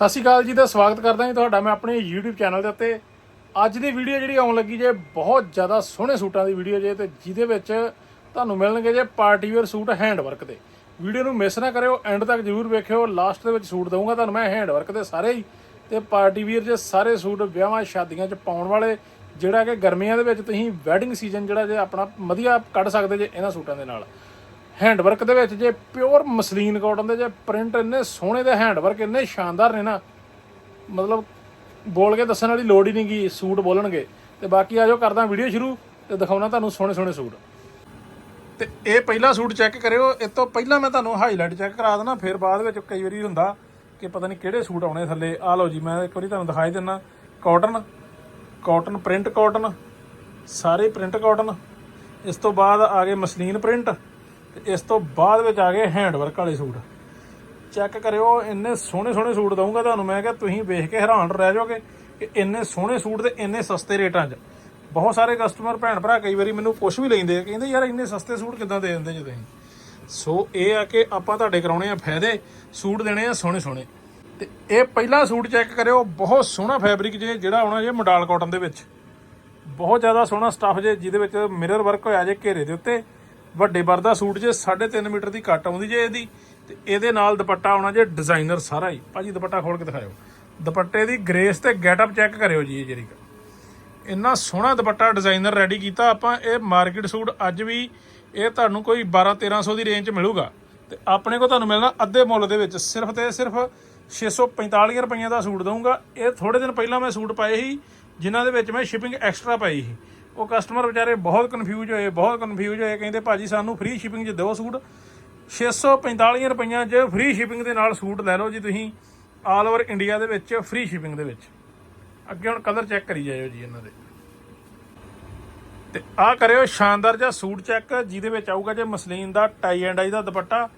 ਸਤਿ ਸ਼੍ਰੀ ਅਕਾਲ ਜੀ ਦਾ ਸਵਾਗਤ ਕਰਦਾ ਹਾਂ ਤੁਹਾਡਾ ਮੈਂ ਆਪਣੇ YouTube ਚੈਨਲ ਦੇ ਉੱਤੇ। ਅੱਜ ਦੀ ਵੀਡੀਓ ਜਿਹੜੀ ਆਉਣ ਲੱਗੀ ਜੇ, ਬਹੁਤ ਜ਼ਿਆਦਾ ਸੋਹਣੇ ਸੂਟਾਂ ਦੀ ਵੀਡੀਓ ਜੇ ਤੇ ਜਿਹਦੇ ਵਿੱਚ ਤੁਹਾਨੂੰ ਮਿਲਣਗੇ ਜੇ party wear suit hand work ਦੇ। ਵੀਡੀਓ ਨੂੰ ਮਿਸ ਨਾ ਕਰਿਓ ਐਂਡ ਤੱਕ ਜਰੂਰ ਵੇਖਿਓ ਲਾਸਟ ਦੇ ਵਿੱਚ ਸੂਟ ਦਊਂਗਾ ਤੁਹਾਨੂੰ ਮੈਂ ਹੈਂਡ ਵਰਕ ਦੇ ਸਾਰੇ ਹੀ। ਤੇ ਪਾਰਟੀ ਵੇਅਰ ਜੇ ਸਾਰੇ ਸੂਟ ਵਿਆਹਾਂ, ਸ਼ਾਦੀਆਂ 'ਚ ਪਾਉਣ ਵਾਲੇ, ਜਿਹੜਾ ਕਿ ਗਰਮੀਆਂ ਦੇ ਵਿੱਚ ਤੁਸੀਂ ਵੈਡਿੰਗ ਸੀਜ਼ਨ ਜਿਹੜਾ ਜੇ ਆਪਣਾ ਵਧੀਆ ਕੱਢ ਸਕਦੇ ਜੇ ਇਹਨਾਂ ਸੂਟਾਂ ਦੇ ਨਾਲ। ਹੈਂਡ ਵਰਕ ਦੇ ਵਿੱਚ ਜੇ ਪਿਓਰ ਮਸਲੀਨ ਕਾਟਨ ਦੇ ਜੇ ਪ੍ਰਿੰਟ ਇੰਨੇ ਸੋਹਣੇ ਦੇ ਹੈਂਡ ਵਰਕ ਇੰਨੇ ਸ਼ਾਨਦਾਰ ਨੇ ਨਾ, ਮਤਲਬ ਬੋਲ ਕੇ ਦੱਸਣ ਵਾਲੀ ਲੋੜ ਹੀ ਨਹੀਂ ਗੀ ਸੂਟ ਬੋਲਣਗੇ। ਤੇ ਬਾਕੀ ਆਜੋ ਕਰਦਾ ਵੀਡੀਓ ਸ਼ੁਰੂ ਤੇ ਦਿਖਾਉਣਾ ਤੁਹਾਨੂੰ ਸੋਹਣੇ ਸੋਹਣੇ ਸੂਟ। ਤੇ ਇਹ ਪਹਿਲਾ ਸੂਟ ਚੈੱਕ ਕਰਿਓ ਇਸ ਤੋਂ ਪਹਿਲਾਂ ਮੈਂ ਤੁਹਾਨੂੰ ਹਾਈਲਾਈਟ ਚੈੱਕ ਕਰਾ ਦੇਣਾ ਫਿਰ ਬਾਅਦ ਵਿੱਚ ਕਈ ਵਾਰੀ ਹੁੰਦਾ ਕਿ ਪਤਾ ਨਹੀਂ ਕਿਹੜੇ ਸੂਟ ਆਉਣੇ ਥੱਲੇ। ਆ ਲਓ ਜੀ, ਮੈਂ ਇੱਕ ਵਾਰੀ ਤੁਹਾਨੂੰ ਦਿਖਾਈ ਦਿੰਨਾ ਕਾਟਨ ਕਾਟਨ ਪ੍ਰਿੰਟ ਕਾਟਨ ਸਾਰੇ ਪ੍ਰਿੰਟ ਕਾਟਨ ਇਸ ਤੋਂ ਬਾਅਦ ਆ ਗਏ ਮਸਲੀਨ ਪ੍ਰਿੰਟ ਤੇ ਇਸ ਤੋਂ ਬਾਅਦ ਵਿੱਚ ਆ ਗਏ ਹੈਂਡ ਵਰਕ ਵਾਲੇ ਸੂਟ। ਚੈੱਕ ਕਰਿਓ, ਇੰਨੇ ਸੋਹਣੇ ਸੋਹਣੇ ਸੂਟ ਦਊਂਗਾ ਤੁਹਾਨੂੰ। ਮੈਂ ਕਿਹਾ ਤੁਸੀਂ ਵੇਖ ਕੇ ਹੈਰਾਨ ਰਹਿ ਜਾਓਗੇ ਕਿ ਇੰਨੇ ਸੋਹਣੇ ਸੂਟ ਤੇ ਇੰਨੇ ਸਸਤੇ ਰੇਟਾਂ 'ਚ। ਬਹੁਤ ਸਾਰੇ ਕਸਟਮਰ ਭੈਣ ਭਰਾ ਕਈ ਵਾਰੀ ਮੈਨੂੰ ਪੁੱਛ ਵੀ ਲੈਂਦੇ ਕਹਿੰਦੇ ਯਾਰ ਇੰਨੇ ਸਸਤੇ ਸੂਟ ਕਿੱਦਾਂ ਦੇ ਦਿੰਦੇ ਜੀ ਤੁਸੀਂ? ਸੋ ਇਹ ਆ ਕਿ ਆਪਾਂ ਤੁਹਾਡੇ ਕਰਾਉਣੇ ਆ ਫਾਇਦੇ, ਸੂਟ ਦੇਣੇ ਆ ਸੋਹਣੇ ਸੋਹਣੇ। ਤੇ ਇਹ ਪਹਿਲਾ ਸੂਟ ਚੈੱਕ ਕਰਿਓ, ਬਹੁਤ ਸੋਹਣਾ ਫੈਬਰਿਕ ਜੇ, ਜਿਹੜਾ ਆਉਣਾ ਜੇ ਮੋਡਲ ਕਾਟਨ ਦੇ ਵਿੱਚ। ਬਹੁਤ ਜ਼ਿਆਦਾ ਸੋਹਣਾ ਸਟੱਫ ਜੇ, ਜਿਹਦੇ ਵਿੱਚ ਮਿਰਰ ਵਰਕ ਹੋਇਆ ਜੇ ਘੇਰੇ ਦੇ ਉੱਤੇ। ਵੱਡੇ ਵਰਦਾ ਸੂਟ ਜੇ 3.5 ਮੀਟਰ ਦੀ ਕੱਟ ਆਉਂਦੀ ਜੇ ਇਹਦੀ, ਤੇ ਇਹਦੇ ਨਾਲ ਦੁਪੱਟਾ ਆਉਣਾ ਜੇ ਡਿਜ਼ਾਈਨਰ ਸਾਰਾ ਹੀ। ਭਾਜੀ, ਦੁਪੱਟਾ ਖੋਲ ਕੇ ਦਿਖਾਇਓ। ਦੁਪੱਟੇ ਦੀ ਗ੍ਰੇਸ ਤੇ ਗੈਟਅਪ ਚੈੱਕ ਕਰਿਓ ਜੀ ਇਹ ਜਿਹੜੀ ਇੰਨਾ ਸੋਹਣਾ ਦੁਪੱਟਾ ਡਿਜ਼ਾਈਨਰ ਰੈਡੀ ਕੀਤਾ ਆਪਾਂ, ਇਹ ਮਾਰਕੀਟ ਸੂਟ ਅੱਜ ਵੀ ਇਹ ਤੁਹਾਨੂੰ ਕੋਈ 12 1300 ਦੀ ਰੇਂਜ 'ਚ ਮਿਲੂਗਾ। ਤੇ ਆਪਣੇ ਕੋ ਤੁਹਾਨੂੰ ਮਿਲਣਾ ਅੱਧੇ ਮੁੱਲ ਦੇ ਵਿੱਚ, ਸਿਰਫ ਤੇ ਸਿਰਫ 645 ਰੁਪਈਆ ਦਾ ਸੂਟ ਦਊਂਗਾ। ਇਹ ਥੋੜੇ ਦਿਨ ਪਹਿਲਾਂ ਮੈਂ ਸੂਟ ਪਾਏ ਸੀ, ਜਿਨ੍ਹਾਂ ਦੇ ਵਿੱਚ ਮੈਂ ਸ਼ਿਪਿੰਗ ਐਕਸਟਰਾ ਪਾਈ ਸੀ। ਉਹ ਕਸਟਮਰ ਵਿਚਾਰੇ ਬਹੁਤ ਕਨਫਿਊਜ਼ ਹੋਏ, ਬਹੁਤ ਕਨਫਿਊਜ਼ ਹੋਏ, ਕਹਿੰਦੇ ਭਾਜੀ ਸਾਨੂੰ ਫ੍ਰੀ ਸ਼ਿਪਿੰਗ 'ਚ ਦਿਓ ਸੂਟ। 645 ਰੁਪਈਆ 'ਚ ਫ੍ਰੀ ਸ਼ਿਪਿੰਗ ਦੇ ਨਾਲ ਸੂਟ ਲੈ ਲਓ ਜੀ ਤੁਸੀਂ ਆਲ ਓਵਰ ਇੰਡੀਆ ਦੇ ਵਿੱਚ ਫ੍ਰੀ ਸ਼ਿਪਿੰਗ ਦੇ ਵਿੱਚ। ਅੱਗੇ ਹੁਣ ਕਲਰ ਚੈੱਕ ਕਰੀ ਜਾਇਓ ਜੀ ਇਹਨਾਂ ਦੇ। ਤੇ ਆਹ ਕਰਿਓ, ਸ਼ਾਨਦਾਰ ਜਿਹਾ ਸੂਟ ਚੈੱਕ ਜਿਹਦੇ ਵਿੱਚ ਆਊਗਾ ਜੇ ਮਸਲੀਨ ਦਾ ਟਾਈ ਐਂਡ ਆਈ ਦਾ ਦੁਪੱਟਾ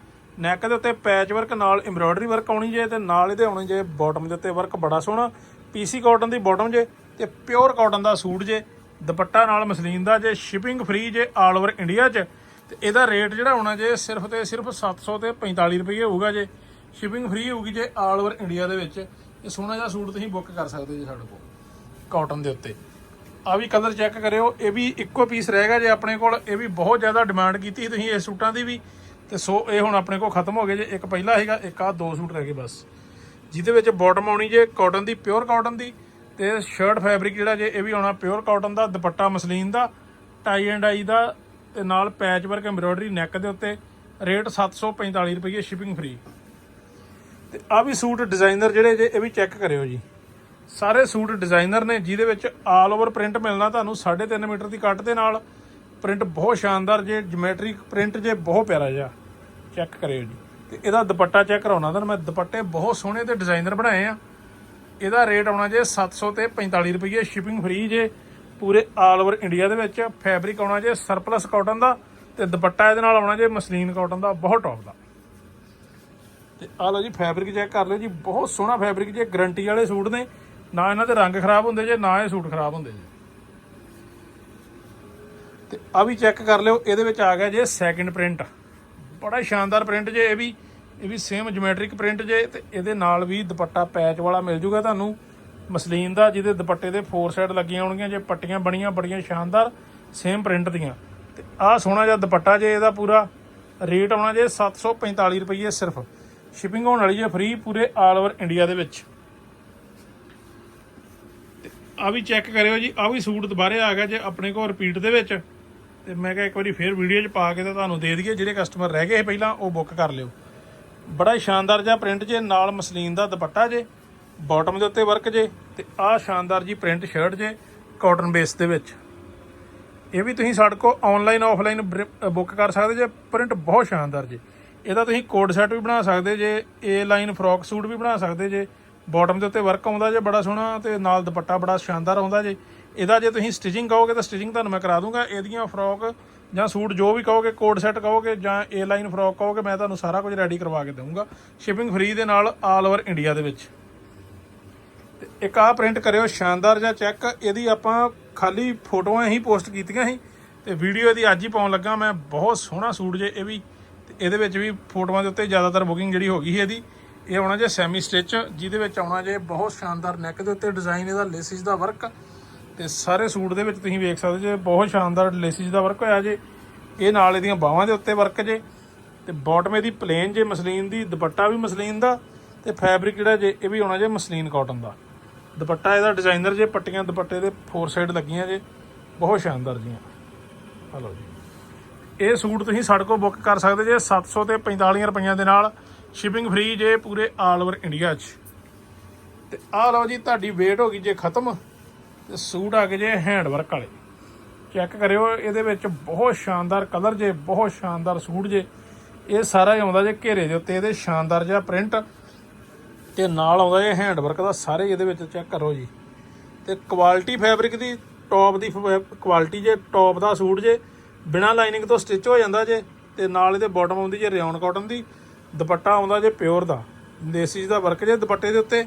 ਨੈਕ ਦੇ ਉੱਤੇ ਪੈਚ ਵਰਕ ਨਾਲ ਐਮਬ੍ਰੋਇਡਰੀ ਵਰਕ ਆਉਣੀ ਜੇ ਤੇ ਨਾਲ ਇਹਦੇ ਆਉਣੀ ਜੇ ਬਾਟਮ ਦੇ ਉੱਤੇ ਵਰਕ ਬੜਾ ਸੋਹਣਾ। ਪੀਸੀ ਕਾਟਨ ਦੀ ਬਾਟਮ ਜੇ ਤੇ ਪਿਓਰ ਕਾਟਨ ਦਾ ਸੂਟ ਜੇ। ਦੁਪੱਟਾ ਨਾਲ ਮਸਲੀਨ ਦਾ, ਜੇ ਸ਼ਿਪਿੰਗ ਫ੍ਰੀ ਜੇ ਆਲ ਓਵਰ ਇੰਡੀਆ 'ਚ, ਤੇ ਇਹਦਾ ਰੇਟ ਜਿਹੜਾ ਹੋਣਾ ਜੇ ਸਿਰਫ ਤੇ ਸਿਰਫ 700 ਤੇ 45 ਰੁਪਏ ਹੋਊਗਾ ਜੇ ਸ਼ਿਪਿੰਗ ਫ੍ਰੀ ਹੋਊਗੀ ਜੇ ਆਲ ਓਵਰ ਇੰਡੀਆ ਦੇ ਵਿੱਚ, ਇਹ ਸੋਹਣਾ ਜਿਹਾ ਸੂਟ ਤੁਸੀਂ ਬੁੱਕ ਕਰ ਸਕਦੇ ਜੀ ਸਾਡੇ ਕੋਲ ਕਾਟਨ ਦੇ ਉੱਤੇ। ਆ ਵੀ ਕਲਰ ਚੈੱਕ ਕਰਿਓ, ਇਹ ਵੀ ਇੱਕੋ ਪੀਸ ਰਹੇਗਾ ਜੇ ਆਪਣੇ ਕੋਲ, ਇਹ ਵੀ ਬਹੁਤ ਜ਼ਿਆਦਾ ਡਿਮਾਂਡ ਕੀਤੀ ਸੀ ਤੁਸੀਂ ਇਸ ਸੂਟਾਂ ਦੀ ਵੀ, ਤੇ ਸੋ ਇਹ ਹੁਣ ਆਪਣੇ ਕੋਲ ਖਤਮ ਹੋ ਗਏ ਜੇ, ਇੱਕ ਪਹਿਲਾ ਹੈਗਾ ਇੱਕ ਆ ਦੋ ਸੂਟ ਰਹਿ ਗਏ ਬਸ। ਜਿਹਦੇ ਵਿੱਚ ਬਾਟਮ ਆਉਣੀ ਜੇ ਕਾਟਨ ਦੀ ਪਿਓਰ ਕਾਟਨ ਦੀ ਤੇ ਸ਼ਰਟ ਫੈਬਰਿਕ ਜਿਹੜਾ ਜੇ ਇਹ ਵੀ ਆਉਣਾ ਪਿਓਰ ਕਾਟਨ ਦਾ, ਦੁਪੱਟਾ ਮਸਲੀਨ ਦਾ ਟਾਈ ਐਂਡ ਆਈ ਦਾ ਤੇ ਨਾਲ ਪੈਚ ਵਰਕ ਐਮਬ੍ਰੋਇਡਰੀ ਨੈਕ ਦੇ ਉੱਤੇ ਰੇਟ 745 ਰੁਪਏ ਸ਼ਿਪਿੰਗ ਫ੍ਰੀ ਤੇ ਆ ਵੀ ਸੂਟ ਡਿਜ਼ਾਈਨਰ ਜਿਹੜੇ ਜੇ, ਇਹ ਵੀ ਚੈੱਕ ਕਰਿਓ ਜੀ। ਸਾਰੇ ਸੂਟ ਡਿਜ਼ਾਈਨਰ ਨੇ, ਜਿਹਦੇ ਵਿੱਚ ਆਲ ਓਵਰ ਪ੍ਰਿੰਟ ਮਿਲਣਾ ਤੁਹਾਨੂੰ 3.5 ਮੀਟਰ ਦੀ ਕੱਟ ਦੇ ਨਾਲ। ਪ੍ਰਿੰਟ ਬਹੁਤ ਸ਼ਾਨਦਾਰ ਜੇ ਜਿਓਮੈਟ੍ਰਿਕ ਪ੍ਰਿੰਟ ਜੇ, ਬਹੁਤ ਪਿਆਰਾ ਜਿਹਾ। ਚੈੱਕ ਕਰਿਓ ਜੀ। ਤੇ ਇਹਦਾ ਦੁਪੱਟਾ ਚੈੱਕ ਕਰਾਉਣਾ ਤੁਹਾਨੂੰ, ਮੈਂ ਦੁਪੱਟੇ ਬਹੁਤ ਸੋਹਣੇ ਤੇ ਡਿਜ਼ਾਈਨਰ ਬਣਾਏ ਆ। ਇਹਦਾ ਰੇਟ ਆਉਣਾ ਜੇ 700 ਤੇ 45 ਰੁਪਏ ਸ਼ਿਪਿੰਗ ਫ੍ਰੀ ਜੇ ਪੂਰੇ ਆਲ ਓਵਰ ਇੰਡੀਆ ਦੇ ਵਿੱਚ। ਫੈਬਰਿਕ ਆਉਣਾ ਜੇ ਸਰਪਲਸ ਕਾਟਨ ਦਾ ਤੇ ਦੁਪੱਟਾ ਇਹਦੇ ਨਾਲ ਆਉਣਾ ਜੇ ਮਸਲੀਨ ਕਾਟਨ ਦਾ, ਬਹੁਤ ਟੌਪ ਦਾ। ਤੇ ਆ ਲਓ ਜੀ ਫੈਬਰਿਕ ਚੈੱਕ ਕਰ ਲਿਓ ਜੀ, ਬਹੁਤ ਸੋਹਣਾ ਫੈਬਰਿਕ ਜੇ ਗਰੰਟੀ ਵਾਲੇ ਸੂਟ ਨੇ। ਨਾ ਇਹਨਾਂ ਦੇ ਰੰਗ ਖਰਾਬ ਹੁੰਦੇ ਜੇ, ਨਾ ਇਹ ਸੂਟ ਖਰਾਬ ਹੁੰਦੇ ਜੇ। ਤੇ ਆ ਵੀ ਚੈੱਕ ਕਰ ਲਿਓ, ਇਹਦੇ ਵਿੱਚ ਆ ਗਿਆ ਜੇ ਸੈਕਿੰਡ ਪ੍ਰਿੰਟ ਬੜਾ ਸ਼ਾਨਦਾਰ ਪ੍ਰਿੰਟ ਜੇ ਇਹ ਵੀ। ਇਹ ਵੀ ਸੇਮ ਜਿਓਮੈਟ੍ਰਿਕ ਪ੍ਰਿੰਟ ਜੇ ਤੇ ਇਹਦੇ ਨਾਲ ਵੀ ਦੁਪੱਟਾ ਪੈਚ ਵਾਲਾ ਮਿਲ ਜੂਗਾ ਤੁਹਾਨੂੰ। ਮਸਲੀਨ ਦਾ ਜਿਹਦੇ ਦੁਪੱਟੇ ਦੇ ਫੋਰ ਸਾਈਡ ਲੱਗੀਆਂ ਹੋਣਗੀਆਂ, ਜੇ ਪੱਟੀਆਂ ਬਣੀਆਂ, ਬੜੀਆਂ ਸ਼ਾਨਦਾਰ ਸੇਮ ਪ੍ਰਿੰਟ ਦੀਆਂ। ਤੇ ਆਹ ਸੋਹਣਾ ਜਿਹਾ ਦੁਪੱਟਾ ਜੇ ਇਹਦਾ ਪੂਰਾ ਰੇਟ ਆਉਣਾ ਜੇ 745 ਰੁਪਏ ਸਿਰਫ। ਸ਼ਿਪਿੰਗ ਹੋਣ ਵਾਲੀ ਜੇ ਫ੍ਰੀ ਪੂਰੇ ਆਲ ਓਵਰ ਇੰਡੀਆ ਦੇ ਵਿੱਚ। ਆ ਵੀ ਚੈੱਕ ਕਰਿਓ ਜੀ ਆ ਵੀ ਸੂਟ ਦੁਬਾਰੇ ਆ ਗਿਆ ਜੇ ਆਪਣੇ ਕੋਲ ਰਿਪੀਟ ਦੇ ਵਿੱਚ। ਤੇ ਮੈਂ ਕਿਹਾ ਇੱਕ ਵਾਰੀ ਫੇਰ ਵੀਡੀਓ 'ਚ ਪਾ ਕੇ ਤਾਂ ਤੁਹਾਨੂੰ ਦੇ ਦਈਏ, ਜਿਹੜੇ ਕਸਟਮਰ ਰਹਿ ਗਏ ਪਹਿਲਾਂ, ਉਹ ਬੁੱਕ ਕਰ ਲਿਓ। ਬੜਾ ਹੀ ਸ਼ਾਨਦਾਰ ਜਿਹਾ ਪ੍ਰਿੰਟ ਜੇ, ਨਾਲ ਮਸਲੀਨ ਦਾ ਦੁਪੱਟਾ ਜੇ ਬਾਟਮ ਦੇ ਉੱਤੇ ਵਰਕ ਜੇ, ਤੇ ਆਹ ਸ਼ਾਨਦਾਰ ਜੀ ਪ੍ਰਿੰਟ ਸ਼ਰਟ ਜੇ ਕਾਟਨ ਬੇਸ ਦੇ ਵਿੱਚ। ਇਹ ਵੀ ਤੁਸੀਂ ਸਾਡੇ ਕੋਲ ਆਨਲਾਈਨ ਆਫਲਾਈਨ ਬੁੱਕ ਕਰ ਸਕਦੇ ਜੇ ਪ੍ਰਿੰਟ ਬਹੁਤ ਸ਼ਾਨਦਾਰ ਜੇ। ਇਹਦਾ ਤੁਸੀਂ ਕੋਡ ਸੈੱਟ ਵੀ ਬਣਾ ਸਕਦੇ ਜੇ ਏ ਲਾਈਨ ਫਰੋਕ ਸੂਟ ਵੀ ਬਣਾ ਸਕਦੇ ਜੇ ਬਾਟਮ ਦੇ ਉੱਤੇ ਵਰਕ ਆਉਂਦਾ ਜੇ ਬੜਾ ਸੋਹਣਾ, ਤੇ ਨਾਲ ਦੁਪੱਟਾ ਬੜਾ ਸ਼ਾਨਦਾਰ ਆਉਂਦਾ ਜੇ। ਇਹਦਾ ਜੇ ਤੁਸੀਂ ਸਟਿਚਿੰਗ ਕਹੋਗੇ ਤਾਂ ਸਟਿਚਿੰਗ ਤੁਹਾਨੂੰ ਮੈਂ ਕਰਾ ਦੂੰਗਾ, ਇਹਦੀਆਂ ਫਰੋਕ ਜਾਂ ਸੂਟ ਜੋ ਵੀ ਕਹੋਗੇ, ਕੋਡ ਸੈੱਟ ਕਹੋਗੇ ਜਾਂ ਏ ਲਾਈਨ ਫਰੋਕ ਕਹੋਗੇ, ਮੈਂ ਤੁਹਾਨੂੰ ਸਾਰਾ ਕੁਝ ਰੈਡੀ ਕਰਵਾ ਕੇ ਦਊਂਗਾ। ਸ਼ਿਪਿੰਗ ਫ੍ਰੀ ਦੇ ਨਾਲ ਆਲ ਓਵਰ ਇੰਡੀਆ ਦੇ ਵਿੱਚ। ਤੇ ਇੱਕ ਆਹ ਪ੍ਰਿੰਟ ਕਰਿਓ, ਸ਼ਾਨਦਾਰ ਜਿਹਾ ਚੈੱਕ ਇਹਦੀ ਆਪਾਂ ਖਾਲੀ ਫੋਟੋਆਂ ਹੀ ਪੋਸਟ ਕੀਤੀਆਂ ਸੀ। ਤੇ ਵੀਡੀਓ ਇਹਦੀ ਅੱਜ ਹੀ ਪਾਉਣ ਲੱਗਾ ਮੈਂ। ਬਹੁਤ ਸੋਹਣਾ ਸੂਟ ਜੇ ਇਹ ਵੀ। ਤੇ ਇਹਦੇ ਵਿੱਚ ਵੀ ਫੋਟੋਆਂ ਦੇ ਉੱਤੇ ਜ਼ਿਆਦਾਤਰ ਬੁਕਿੰਗ ਜਿਹੜੀ ਹੋ ਗਈ ਸੀ ਇਹਦੀ। ਇਹ ਆਉਣਾ ਜੇ ਸੈਮੀ ਸਟਿਚ ਜਿਹਦੇ ਵਿੱਚ ਆਉਣਾ ਜੇ ਬਹੁਤ ਸ਼ਾਨਦਾਰ ਨੈਕ ਦੇ ਉੱਤੇ ਡਿਜ਼ਾਈਨ ਇਹਦਾ ਲੇਸਿਸ ਦਾ ਵਰਕ ਤੇ ਸਾਰੇ ਸੂਟ ਦੇ ਵਿੱਚ ਤੁਸੀਂ ਵੇਖ ਸਕਦੇ ਜੇ, ਬਹੁਤ ਸ਼ਾਨਦਾਰ ਲੇਸਿਸ ਦਾ ਵਰਕ ਹੋਇਆ ਜੇ। ਇਹ ਨਾਲ ਇਹਦੀਆਂ ਬਾਹਾਂ ਦੇ ਉੱਤੇ ਵਰਕ ਜੇ। ਤੇ ਬਾਟਮ ਇਹਦੀ ਪਲੇਨ ਜੇ ਮਸਲੀਨ ਦੀ, ਦੁਪੱਟਾ ਵੀ ਮਸਲੀਨ ਦਾ ਤੇ ਫੈਬਰਿਕ ਜਿਹੜਾ ਜੇ, ਇਹ ਵੀ ਹੋਣਾ ਜੇ ਮਸਲੀਨ ਕਾਟਨ ਦਾ। ਦੁਪੱਟਾ ਇਹਦਾ ਡਿਜ਼ਾਈਨਰ ਜੇ, ਪੱਟੀਆਂ ਦੁਪੱਟੇ ਦੇ ਫੋਰ ਸਾਈਡ ਲੱਗੀਆਂ ਜੇ। ਬਹੁਤ ਸ਼ਾਨਦਾਰ ਜੀਆਂ। ਹਲੋ ਜੀ। ਇਹ ਸੂਟ ਤੁਸੀਂ ਸਾਡੇ ਕੋਲ ਬੁੱਕ ਕਰ ਸਕਦੇ ਜੇ 700 ਤੇ 45 ਰੁਪਈਆਂ ਦੇ ਨਾਲ। ਸ਼ਿਪਿੰਗ ਫ੍ਰੀ ਜੇ ਪੂਰੇ ਆਲ ਓਵਰ ਇੰਡੀਆ 'ਚ। ਤੇ ਆਹ ਲਓ ਜੀ, ਤੁਹਾਡੀ ਵੇਟ ਹੋ ਗਈ ਜੇ ਖਤਮ। ਤੇ ਸੂਟ ਆ ਗਏ ਜੇ ਹੈਂਡ ਵਰਕ ਵਾਲੇ। ਚੈੱਕ ਕਰਿਓ, ਇਹਦੇ ਵਿੱਚ ਬਹੁਤ ਸ਼ਾਨਦਾਰ ਕਲਰ ਜੇ, ਬਹੁਤ ਸ਼ਾਨਦਾਰ ਸੂਟ ਜੇ। ਇਹ ਸਾਰਾ ਹੀ ਆਉਂਦਾ ਜੇ ਘੇਰੇ ਦੇ ਉੱਤੇ, ਇਹਦੇ ਸ਼ਾਨਦਾਰ ਜਿਹਾ ਪ੍ਰਿੰਟ। ਤੇ ਨਾਲ ਆਉਂਦਾ ਜੇ ਹੈਂਡ ਵਰਕ ਦਾ, ਸਾਰੇ ਇਹਦੇ ਵਿੱਚ ਚੈੱਕ ਕਰੋ ਜੀ। ਤੇ ਕੁਆਲਿਟੀ ਫੈਬਰਿਕ ਦੀ, ਟੌਪ ਦੀ ਕੁਆਲਿਟੀ ਜੇ, ਟੌਪ ਦਾ ਸੂਟ ਜੇ, ਬਿਨਾ ਲਾਈਨਿੰਗ ਤੋਂ ਸਟਿਚ ਹੋ ਜਾਂਦਾ ਜੇ। ਤੇ ਨਾਲ ਇਹਦੇ ਬਾਟਮ ਆਉਂਦੀ ਜੇ ਰਿਓਨ ਕਾਟਨ ਦੀ, ਦੁਪੱਟਾ ਆਉਂਦਾ ਜੇ ਪਿਓਰ ਦਾ। ਦੇਸੀ ਦਾ ਵਰਕ ਜੇ ਦੁਪੱਟੇ ਦੇ ਉੱਤੇ।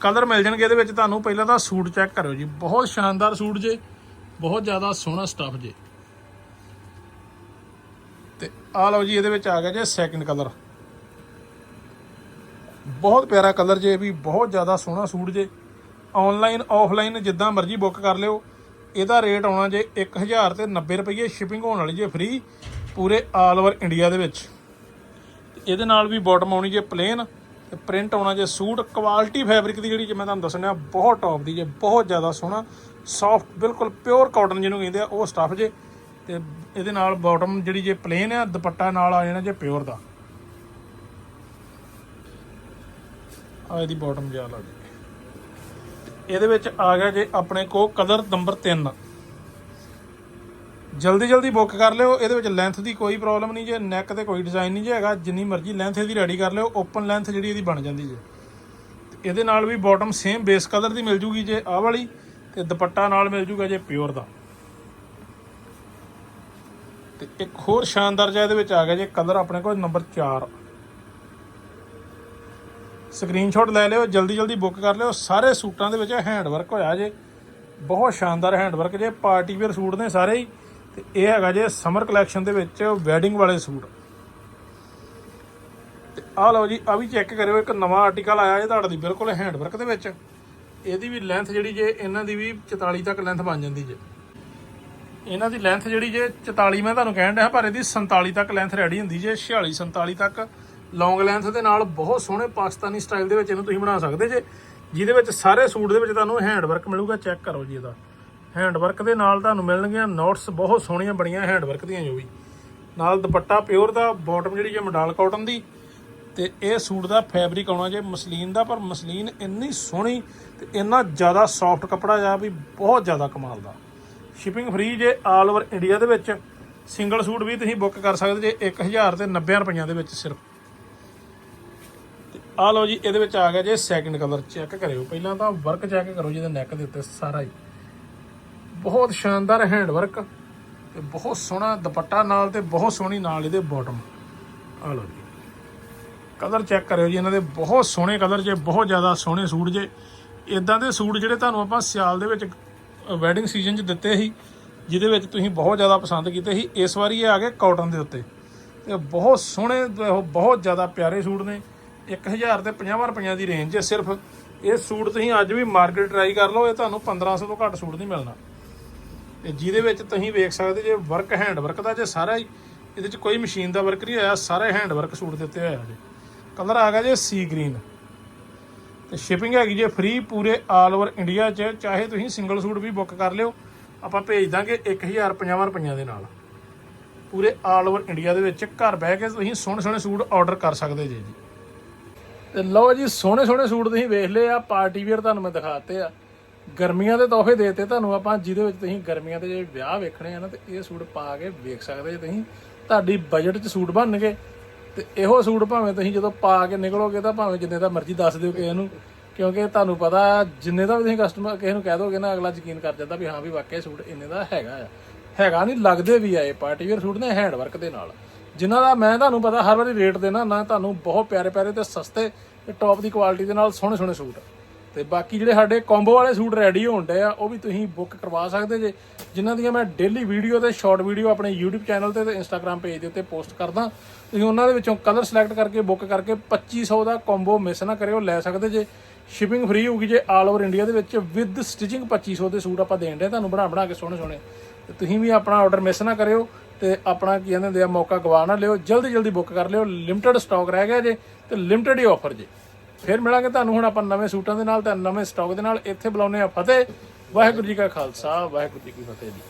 ਕਲਰ ਮਿਲ ਜਾਣਗੇ ਇਹਦੇ ਵਿੱਚ, ਤੁਹਾਨੂੰ ਪਹਿਲਾਂ ਤਾਂ ਸੂਟ ਚੈੱਕ ਕਰਿਓ ਜੀ। ਬਹੁਤ ਸ਼ਾਨਦਾਰ ਸੂਟ ਜੇ, ਬਹੁਤ ਜ਼ਿਆਦਾ ਸੋਹਣਾ ਸਟੱਫ ਜੇ। ਤੇ ਆ ਲਓ ਜੀ, ਇਹਦੇ ਵਿੱਚ ਆ ਗਿਆ ਜੇ ਸੈਕਿੰਡ ਕਲਰ ਬਹੁਤ ਪਿਆਰਾ ਕਲਰ ਜੇ, ਵੀ ਬਹੁਤ ਜ਼ਿਆਦਾ ਸੋਹਣਾ ਸੂਟ ਜੇ। ਆਨਲਾਈਨ ਆਫਲਾਈਨ ਜਿੱਦਾਂ ਮਰਜ਼ੀ ਬੁੱਕ ਕਰ ਲਿਓ। ਇਹਦਾ ਰੇਟ ਆਉਣਾ ਜੇ 1000 ਤੇ 90 ਰੁਪਏ ਸ਼ਿਪਿੰਗ ਹੋਣ ਵਾਲੀ ਜੇ ਫ੍ਰੀ ਪੂਰੇ ਆਲ ਓਵਰ ਇੰਡੀਆ ਦੇ ਵਿੱਚ। ਤੇ ਇਹਦੇ ਨਾਲ ਵੀ ਬਾਟਮ ਆਉਣੀ ਜੇ ਪਲੇਨ ਤੇ ਪ੍ਰਿੰਟ ਆਉਣਾ ਜੇ ਸੂਟ ਕੁਆਲਿਟੀ ਫੈਬਰਿਕ ਦੀ ਜਿਹੜੀ ਜੇ ਮੈਂ ਤੁਹਾਨੂੰ ਦੱਸਣਾ ਬਹੁਤ ਟੌਪ ਦੀ ਜੇ, ਬਹੁਤ ਜ਼ਿਆਦਾ ਸੋਹਣਾ ਸੌਫਟ ਬਿਲਕੁਲ ਪਿਓਰ ਕਾਟਨ ਜਿਹਨੂੰ ਕਹਿੰਦੇ ਆ, ਉਹ ਸਟੱਫ ਜੇ। ਤੇ ਇਹਦੇ ਨਾਲ ਬਾਟਮ ਜਿਹੜੀ ਜੇ ਪਲੇਨ ਆ, ਦੁਪੱਟਾ ਨਾਲ ਆ ਜਾਣਾ ਜੇ ਪਿਓਰ ਦਾ। ਆ ਇਹਦੀ ਬਾਟਮ ਜਾ ਲਾ ਜੀ ਇਹਦੇ ਵਿੱਚ ਆ ਗਿਆ ਜੇ ਆਪਣੇ ਕੋ ਕਲਰ ਨੰਬਰ 3 ਜਲਦੀ ਜਲਦੀ ਬੁੱਕ ਕਰ ਲਿਓ। ਇਹਦੇ ਵਿੱਚ ਲੈਂਥ ਦੀ ਕੋਈ ਪ੍ਰੋਬਲਮ ਨਹੀਂ ਜੇ ਨੈਕ ਤੇ ਕੋਈ ਡਿਜ਼ਾਈਨ ਨਹੀਂ ਜੇ ਹੈਗਾ। ਜਿੰਨੀ ਮਰਜ਼ੀ ਲੈਂਥ ਇਹਦੀ ਰੈਡੀ ਕਰ ਲਿਓ ਓਪਨ ਲੈਂਥ ਜਿਹੜੀ ਇਹਦੀ ਬਣ ਜਾਂਦੀ ਜੇ। ਤੇ ਇਹਦੇ ਨਾਲ ਵੀ ਬਾਟਮ ਸੇਮ ਬੇਸ ਕਲਰ ਦੀ ਮਿਲ ਜੂਗੀ ਜੇ ਆਹ ਵਾਲੀ, ਤੇ ਦੁਪੱਟਾ ਨਾਲ ਮਿਲ ਜੂਗਾ ਜੇ ਪਿਓਰ ਦਾ। ਤੇ ਇੱਕ ਹੋਰ ਸ਼ਾਨਦਾਰ ਜਿਹਾ ਇਹਦੇ ਵਿੱਚ ਆ ਗਿਆ ਜੇ ਕਲਰ ਆਪਣੇ ਕੋਲ ਨੰਬਰ 4 ਸਕਰੀਨਸ਼ਾਟ ਲੈ ਲਿਓ, ਜਲਦੀ ਜਲਦੀ ਬੁੱਕ ਕਰ ਲਿਓ। ਸਾਰੇ ਸੂਟਾਂ ਦੇ ਵਿੱਚ ਹੈਂਡ ਵਰਕ ਹੋਇਆ ਜੇ। ਬਹੁਤ ਸ਼ਾਨਦਾਰ ਹੈਂਡ ਵਰਕ ਜੇ ਪਾਰਟੀ ਵੇਅਰ ਸੂਟ ਨੇ ਸਾਰੇ ਹੀ। ਤੇ ਇਹ ਹੈਗਾ ਜੇ ਸਮਰ ਕਲੈਕਸ਼ਨ ਦੇ ਵਿੱਚ ਵੈਡਿੰਗ ਵਾਲੇ ਸੂਟ। ਤੇ ਆਹ ਲਓ ਜੀ ਆ ਵੀ ਚੈੱਕ ਕਰਿਓ, ਇੱਕ ਨਵਾਂ ਆਰਟੀਕਲ ਆਇਆ ਜੇ ਤੁਹਾਡਾ ਦੀ ਬਿਲਕੁਲ ਹੈਂਡ ਵਰਕ ਦੇ ਵਿੱਚ। ਇਹਦੀ ਵੀ ਲੈਂਥ ਜਿਹੜੀ ਜੇ, ਇਹਨਾਂ ਦੀ ਵੀ 44 ਤੱਕ ਲੈਂਥ ਬਣ ਜਾਂਦੀ ਜੇ। ਇਹਨਾਂ ਦੀ ਲੈਂਥ ਜਿਹੜੀ ਜੇ 44 ਮੈਂ ਤੁਹਾਨੂੰ ਕਹਿਣ ਡਿਆ, ਪਰ ਇਹਦੀ 47 ਤੱਕ ਲੈਂਥ ਰੈਡੀ ਹੁੰਦੀ ਜੇ 46 47 ਤੱਕ। ਲੌਂਗ ਲੈਂਥ ਦੇ ਨਾਲ ਬਹੁਤ ਸੋਹਣੇ ਪਾਕਿਸਤਾਨੀ ਸਟਾਈਲ ਦੇ ਵਿੱਚ ਇਹਨੂੰ ਤੁਸੀਂ ਬਣਾ ਸਕਦੇ ਜੇ, ਜਿਹਦੇ ਵਿੱਚ ਸਾਰੇ ਸੂਟ ਦੇ ਵਿੱਚ ਤੁਹਾਨੂੰ ਹੈਂਡ ਵਰਕ ਮਿਲੂਗਾ, ਚੈੱਕ ਕਰੋ ਜੀ ਇਹਦਾ। ਹੈਂਡਵਰਕ ਦੇ ਨਾਲ ਤੁਹਾਨੂੰ ਮਿਲਣਗੀਆਂ ਨੋਟਸ, ਬਹੁਤ ਸੋਹਣੀਆਂ ਬਣੀਆਂ ਹੈਂਡਵਰਕ ਦੀਆਂ ਜੋ ਵੀ। ਨਾਲ ਦੁਪੱਟਾ ਪਿਓਰ ਦਾ ਬਾਟਮ ਜਿਹੜੀ ਜੇ ਮਡਾਲ ਕਾਟਨ ਦੀ। ਤੇ ਇਹ ਸੂਟ ਦਾ ਫੈਬਰਿਕ ਆਉਣਾ ਜੇ ਮਸਲੀਨ ਦਾ, ਪਰ ਮਸਲੀਨ ਇੰਨੀ ਸੋਹਣੀ ਤੇ ਇੰਨਾ ਜ਼ਿਆਦਾ ਸੌਫਟ ਕੱਪੜਾ ਆ ਵੀ ਬਹੁਤ ਜ਼ਿਆਦਾ ਕਮਾਲ ਦਾ। ਸ਼ਿਪਿੰਗ ਫ੍ਰੀ ਜੇ ਆਲ ਓਵਰ ਇੰਡੀਆ ਦੇ ਵਿੱਚ ਸਿੰਗਲ ਸੂਟ ਵੀ ਤੁਸੀਂ ਬੁੱਕ ਕਰ ਸਕਦੇ ਜੇ 1000 ਤੇ 90 ਰੁਪਈਆਂ ਦੇ ਵਿੱਚ ਸਿਰਫ। ਤੇ ਆ ਲਓ ਜੀ, ਇਹਦੇ ਵਿੱਚ ਆ ਗਿਆ ਜੇ ਸੈਕਿੰਡ ਕਲਰ ਚੈੱਕ ਕਰਿਓ। ਪਹਿਲਾਂ ਤਾਂ ਵਰਕ ਚੈੱਕ ਕਰੋ ਜਿਹਦੇ ਨੈਕ ਦੇ ਉੱਤੇ ਸਾਰਾ ਹੀ। ਬਹੁਤ ਸ਼ਾਨਦਾਰ ਹੈਂਡ ਵਰਕ ਤੇ ਬਹੁਤ ਸੋਹਣਾ ਦੁਪੱਟਾ ਨਾਲ ਤੇ ਬਹੁਤ ਸੋਹਣੀ ਨਾਲ ਇਹਦੇ ਬਾਟਮ ਆ ਲਓ ਜੀ। ਕਲਰ ਚੈੱਕ ਕਰਿਓ ਜੀ, ਇਹਨਾਂ ਦੇ ਬਹੁਤ ਸੋਹਣੇ ਕਲਰ ਜੇ, ਬਹੁਤ ਜ਼ਿਆਦਾ ਸੋਹਣੇ ਸੂਟ ਜੇ। ਇਦਾਂ ਦੇ ਸੂਟ ਜਿਹੜੇ ਤੁਹਾਨੂੰ ਆਪਾਂ ਸਿਆਲ ਦੇ ਵਿੱਚ ਵੈਡਿੰਗ ਸੀਜ਼ਨ 'ਚ ਦਿੱਤੇ ਸੀ, ਜਿਹਦੇ ਵਿੱਚ ਤੁਸੀਂ ਬਹੁਤ ਜ਼ਿਆਦਾ ਪਸੰਦ ਕੀਤੇ ਸੀ, ਇਸ ਵਾਰੀ ਇਹ ਆ ਗਏ ਕਾਟਨ ਦੇ ਉੱਤੇ। ਤੇ ਬਹੁਤ ਸੋਹਣੇ ਉਹ ਬਹੁਤ ਜ਼ਿਆਦਾ ਪਿਆਰੇ ਸੂਟ ਨੇ। 1000 ਤੇ 50 ਰੁਪਈਆਂ ਦੀ ਰੇਂਜ ਹੈ ਸਿਰਫ। ਇਹ ਸੂਟ ਤੁਸੀਂ ਅੱਜ ਵੀ ਮਾਰਕੀਟ ਟਰਾਈ ਕਰ ਲਓ, ਇਹ ਤੁਹਾਨੂੰ 1500 ਤੋਂ ਘੱਟ ਸੂਟ ਨਹੀਂ ਮਿਲਣਾ। ਤੇ ਜਿਹਦੇ ਵਿੱਚ ਤੁਸੀਂ ਵੇਖ ਸਕਦੇ ਜੇ ਵਰਕ ਹੈਂਡ ਵਰਕ ਦਾ ਜੇ ਸਾਰਾ ਹੀ, ਇਹਦੇ 'ਚ ਕੋਈ ਮਸ਼ੀਨ ਦਾ ਵਰਕ ਨਹੀਂ ਹੋਇਆ, ਸਾਰਾ ਹੈਂਡ ਵਰਕ ਸੂਟ ਦਿੱਤੇ ਹੋਇਆ ਜੀ। ਕਲਰ ਆ ਗਿਆ ਜੇ ਸੀ ਗ੍ਰੀਨ ਤੇ ਸ਼ਿਪਿੰਗ ਹੈਗੀ ਜੇ ਫ੍ਰੀ ਪੂਰੇ ਆਲ ਓਵਰ ਇੰਡੀਆ 'ਚ, ਚਾਹੇ ਤੁਸੀਂ ਸਿੰਗਲ ਸੂਟ ਵੀ ਬੁੱਕ ਕਰ ਲਿਓ, ਆਪਾਂ ਭੇਜ ਦਾਂਗੇ 1050 ਰੁਪਈਆਂ ਦੇ ਨਾਲ। ਪੂਰੇ ਆਲ ਓਵਰ ਇੰਡੀਆ ਦੇ ਵਿੱਚ ਘਰ ਬਹਿ ਕੇ ਤੁਸੀਂ ਸੋਹਣੇ ਸੋਹਣੇ ਸੂਟ ਆਰਡਰ ਕਰ ਸਕਦੇ ਜੇ ਜੀ। ਤੇ ਲਓ ਜੀ, ਸੋਹਣੇ ਸੋਹਣੇ ਸੂਟ ਤੁਸੀਂ ਵੇਖ ਲਏ ਆ, ਪਾਰਟੀ ਵੇਅਰ ਤੁਹਾਨੂੰ ਮੈਂ ਦਿਖਾਤੇ ਆ। ਗਰਮੀਆਂ ਦੇ ਤੋਹਫੇ ਦੇਤੇ, ਤੁਹਾਨੂੰ ਆਪਾਂ ਜਿਹਦੇ ਵਿੱਚ ਤੁਸੀਂ ਗਰਮੀਆਂ ਦੇ ਜੇ ਵਿਆਹ ਵੇਖਣੇ ਆ ਨਾ, ਤੇ ਇਹ ਸੂਟ ਪਾ ਕੇ ਵੇਖ ਸਕਦੇ ਜੇ ਤੁਸੀਂ। ਤੁਹਾਡੀ ਬਜਟ 'ਚ ਸੂਟ ਬਣਨਗੇ, ਤੇ ਇਹੋ ਸੂਟ ਭਾਵੇਂ ਤੁਸੀਂ ਜਦੋਂ ਪਾ ਕੇ ਨਿਕਲੋਗੇ ਤਾਂ ਭਾਵੇਂ ਜਿੰਨੇ ਦਾ ਮਰਜ਼ੀ ਦੱਸ ਦਿਓ ਕਿਸੇ ਨੂੰ, ਕਿਉਂਕਿ ਤੁਹਾਨੂੰ ਪਤਾ ਜਿੰਨੇ ਦਾ ਵੀ ਤੁਸੀਂ ਕਸਟਮਰ ਕਿਸੇ ਨੂੰ ਕਹਿ ਦੋਗੇ ਨਾ, ਅਗਲਾ ਯਕੀਨ ਕਰ ਜਾਂਦਾ ਵੀ ਹਾਂ ਵੀ ਵਾਕਿਆ ਸੂਟ ਇੰਨੇ ਦਾ ਹੈਗਾ ਆ। ਹੈਗਾ ਨਹੀਂ, ਲੱਗਦੇ ਵੀ ਆ ਇਹ ਪਾਰਟੀ ਵੇਅਰ ਸੂਟ ਨੇ ਹੈਂਡ ਵਰਕ ਦੇ ਨਾਲ। ਜਿਨ੍ਹਾਂ ਦਾ ਮੈਂ ਤੁਹਾਨੂੰ ਪਤਾ ਹਰ ਵਾਰੀ ਰੇਟ ਦੇਣਾ, ਨਾ ਤੁਹਾਨੂੰ ਬਹੁਤ ਪਿਆਰੇ ਪਿਆਰੇ ਤੇ ਸਸਤੇ ਤੇ ਟੌਪ ਦੀ ਕੁਆਲਿਟੀ ਦੇ ਨਾਲ ਸੋਹਣੇ ਸੋਹਣੇ ਸੂਟ। ਤੇ ਬਾਕੀ ਜਿਹੜੇ ਸਾਡੇ ਕੰਬੋ ਵਾਲੇ ਸੂਟ ਰੈਡੀ ਹੋਣ ਡਏ ਆ, ਉਹ ਵੀ ਤੁਸੀਂ ਬੁੱਕ ਕਰਵਾ ਸਕਦੇ ਜੇ। ਜਿਨ੍ਹਾਂ ਦੀਆਂ ਮੈਂ ਡੇਲੀ ਵੀਡੀਓ ਤੇ ਸ਼ਾਰਟ ਵੀਡੀਓ ਆਪਣੇ YouTube ਚੈਨਲ ਤੇ ਤੇ Instagram ਪੇਜ ਦੇ ਉੱਤੇ ਪੋਸਟ ਕਰਦਾ, ਤੁਸੀਂ ਉਹਨਾਂ ਦੇ ਵਿੱਚੋਂ ਕਲਰ ਸਿਲੈਕਟ ਕਰਕੇ ਬੁੱਕ ਕਰਕੇ 2500 ਦਾ ਕੰਬੋ ਮਿਸ ਨਾ ਕਰਿਓ, ਲੈ ਸਕਦੇ ਜੇ। ਸ਼ਿਪਿੰਗ ਫ੍ਰੀ ਹੋਊਗੀ ਜੇ ਆਲ ਓਵਰ ਇੰਡੀਆ ਦੇ ਵਿੱਚ ਵਿਦ ਸਟਿਚਿੰਗ 2500 ਦੇ ਸੂਟ ਆਪਾਂ ਦੇਣ ਦੇ ਤੁਹਾਨੂੰ ਬਣਾ ਬਣਾ ਕੇ ਸੋਹਣੇ ਸੋਹਣੇ। ਤੇ ਤੁਸੀਂ ਵੀ ਆਪਣਾ ਆਰਡਰ ਮਿਸ ਨਾ ਕਰਿਓ ਤੇ ਆਪਣਾ ਕੀ ਕਹਿੰਦੇ ਹੁੰਦੇ ਆ, ਮੌਕਾ ਗਵਾ ਨਾ ਲਿਓ। ਜਲਦੀ ਜਲਦੀ ਬੁੱਕ ਕਰ ਲਿਓ। ਲਿਮਟਿਡ ਸਟਾਕ ਰਹਿ ਗਿਆ ਜੇ ਤੇ ਲਿਮਟਿਡ ਹੀ ਆਫਰ ਜੇ। ਫਿਰ ਮਿਲਾਂਗੇ ਤੁਹਾਨੂੰ ਹੁਣ ਆਪਾਂ ਨਵੇਂ ਸੂਟਾਂ ਦੇ ਨਾਲ ਤੇ ਨਵੇਂ ਸਟਾਕ ਦੇ ਨਾਲ। ਇੱਥੇ ਬੁਲਾਉਂਦੇ ਆ ਫਤਿਹ। ਵਾਹਿਗੁਰੂ ਜੀ ਕਾ ਖਾਲਸਾ, ਵਾਹਿਗੁਰੂ ਜੀ ਕੀ ਫਤਿਹ ਜੀ।